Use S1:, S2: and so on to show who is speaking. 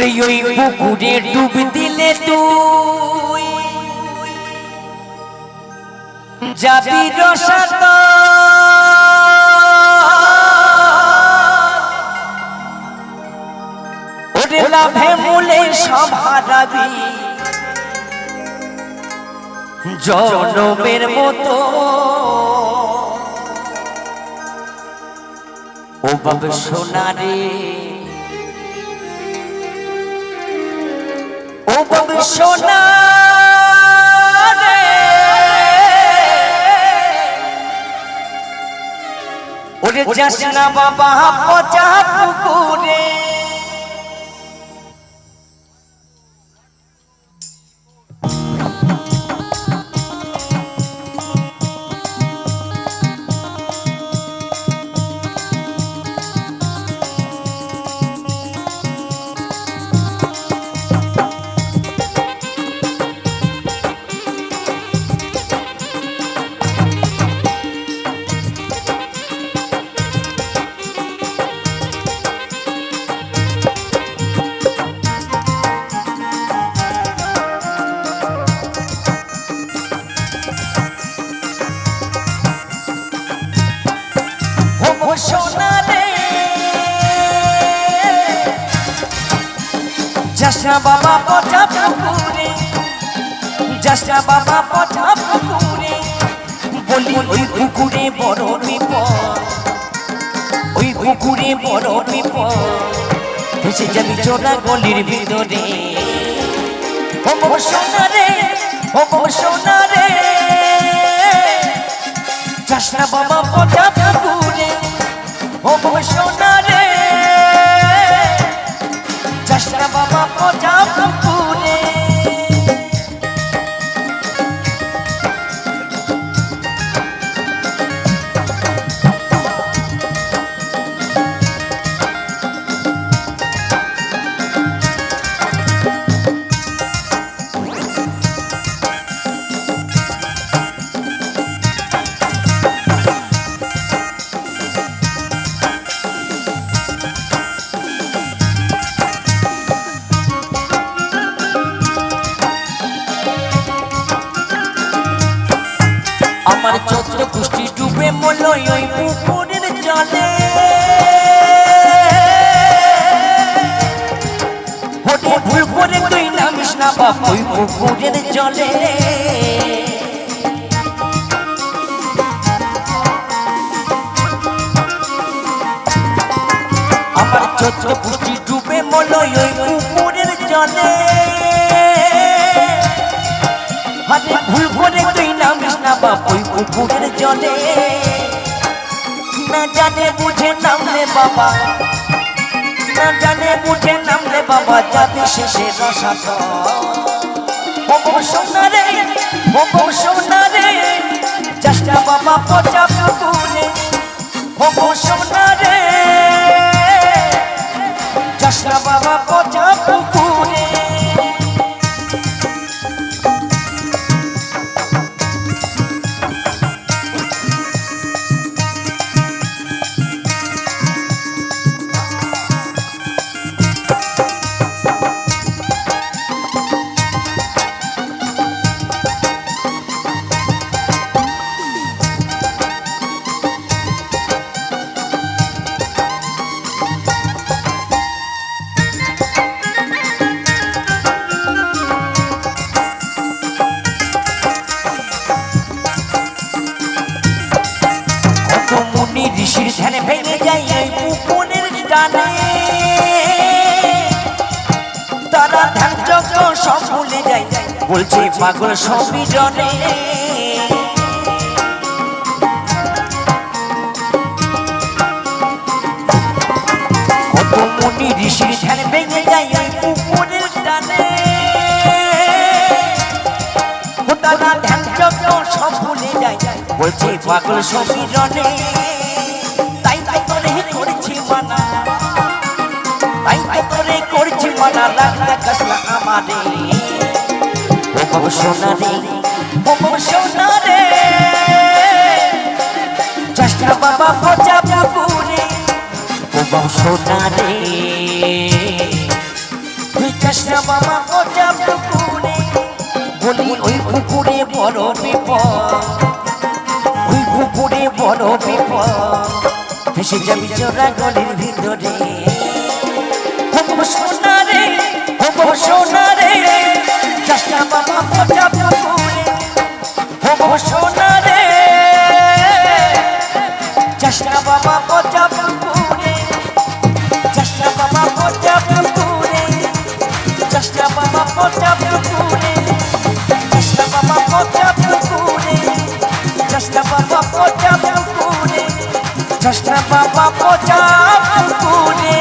S1: ওরে ওই পুকুরে ডুব দিলে তুই। যাবি রসাত। ওরে লাভে মূলে সব জনমের মতো। ও বাবা সোনারে। বাবা সোনা ওরে যাস না বাবা পচা পুকুরে। ও সোনা রে। যাসনা বাবা পচা পুকুরে যাসনা বাবা পচা পুকুরে, বলি ওই পুকুরে বড় বিপদ, ওই পুকুরে বড় বিপদ। ভেসে যাবি চোরা গলির ভিতরে। রে সোনা রে। যাসনা বাবা পচা পুকুরে ও মলয় ওই পুকুরের জলে। ভুল করে তুই নামিস না বাপ ওই পুকুরের জলে। বাপ ওই পুকুরের জলে। না জানে, বুঝে নামলে বাবা। না জানে, বুঝে নামলে বাবা, যাতে শেষে রসা সোনারে গো সোনারে চেষ্টা বাবা পচা পুকুরে। ও গো ঋষির ধ্যানে ভেঙে যায় এই পুকুরের টানে। তারা ধ্যান যজ্ঞ সব ভুলে যায়, বলছে পাগল সবই জনে। কত মুনি ঋষির ধ্যানে ভেঙে যায় এই পুকুরের টানে। তারা ধ্যান যজ্ঞ সব ভুলে যায়, বলছে পাগল সমীরণে তাই তাই তাই করে করেছি মানা রাগ দেখাস না আমারে। ও বাবা সোনা রে ও বাবা সোনা চেষ্টা বাবা পচা পুকুরে ও বাবা সোনা রে পুকুরে বলি ওই পুকুরে বড় বিপদ। ওই পুকুরে বড় বিপদ। ভেসে যাবি চোরা গলির ভিতরে। হোম সোনা রে হোম সোনা রে। চাষা বাবা পচা পুকুরে হোম সোনা রে। চাষা বাবা পচা পুকুরে চাষা বাবা পচা পুকুরে চাষা বাবা পচা পুকুরে ষষ্ঠ বাবা পচা পুকুরে।